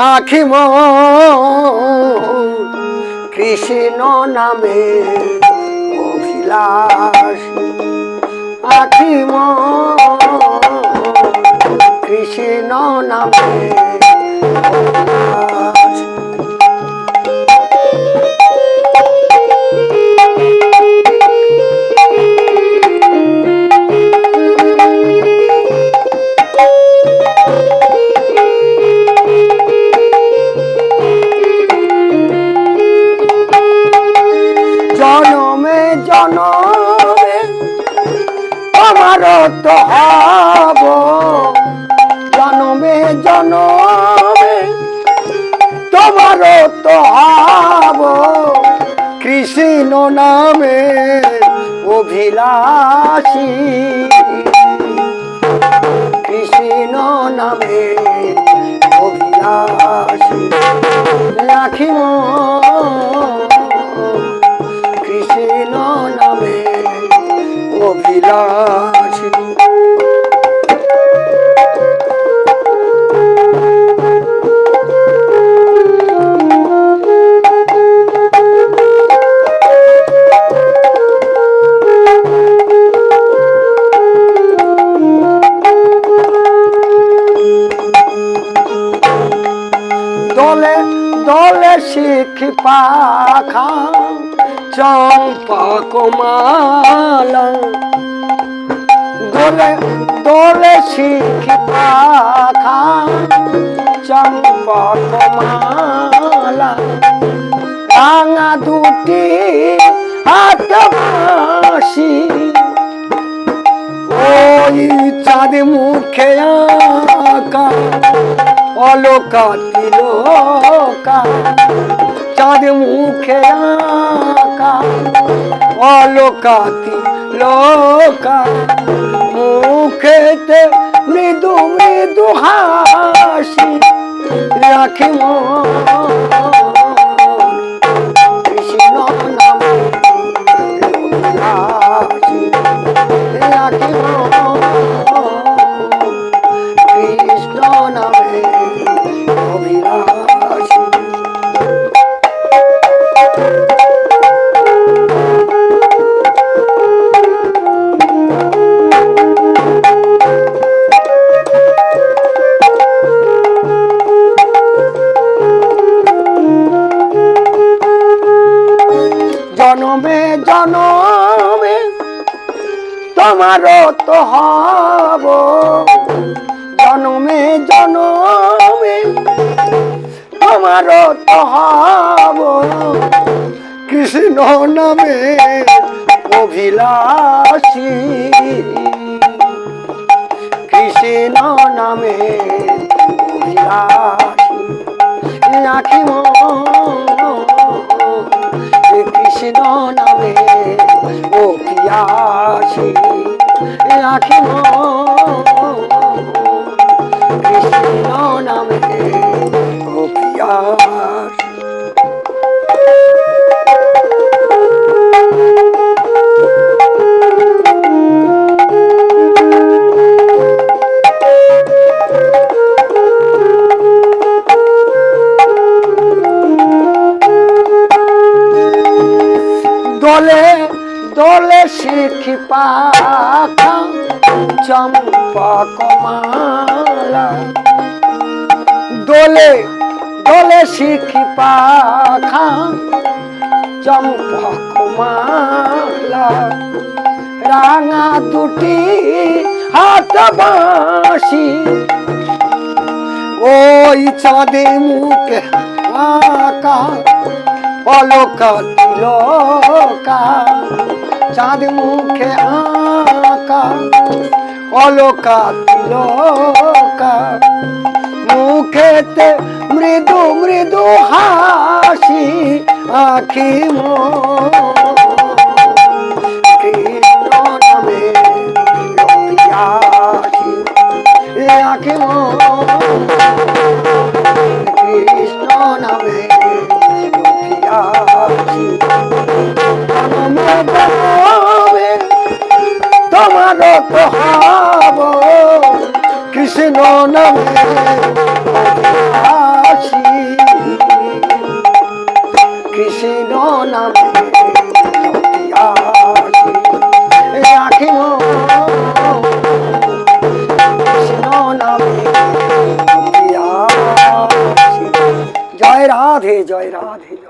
আখি কৃষ্ণ নামে অভিলাষ। আখি কৃষ্ণ নামে জনমে আমার তো হব। জনমে জনমে তোমার তো হব। কৃষ্ণ নামে অভিলাষী। কৃষ্ণ নামে অভিলাষী। রাখিব অভিলাষী দলে দলে শিখ পাখা চম্পা কোমালা। দলে দলে শিখ পাখা চম্পা কোমালা রাঙা দুটি হাত বাঁশি। ওই চাঁদ মুখে আঁকা অলোকা তিলোকা চাঁদ মুখে আঁকা অলোকা তিলোকা মুখেতে মৃদু মৃদু হাসি রাখি কৃষ্ণ জনমে জনমে তোমার তো হব। জনমে জনমে তোমার তো হব। কৃষ্ণ নামে অভিলাষী। কৃষ্ণ নামে অভিলাষী। রাখিব দলে দলে শিখি পাখা, চম্পা কমালা। দোলে দোলে শিখি পাখা, চম্পা কমালা। রাঙা দুটি হাত বাঁশি, ওই চাঁদে মুখে আঁকা। অলোকা তিলকা চাঁদ মুখে আঁকা। অলোকা তিলকা মুখেতে মৃদু মৃদু হাসি আখি মো রত হব কৃষ্ণ নামে আসি। কৃষ্ণ নামে রাখিব কৃষ্ণ নামে জয় রাধে জয় রাধে।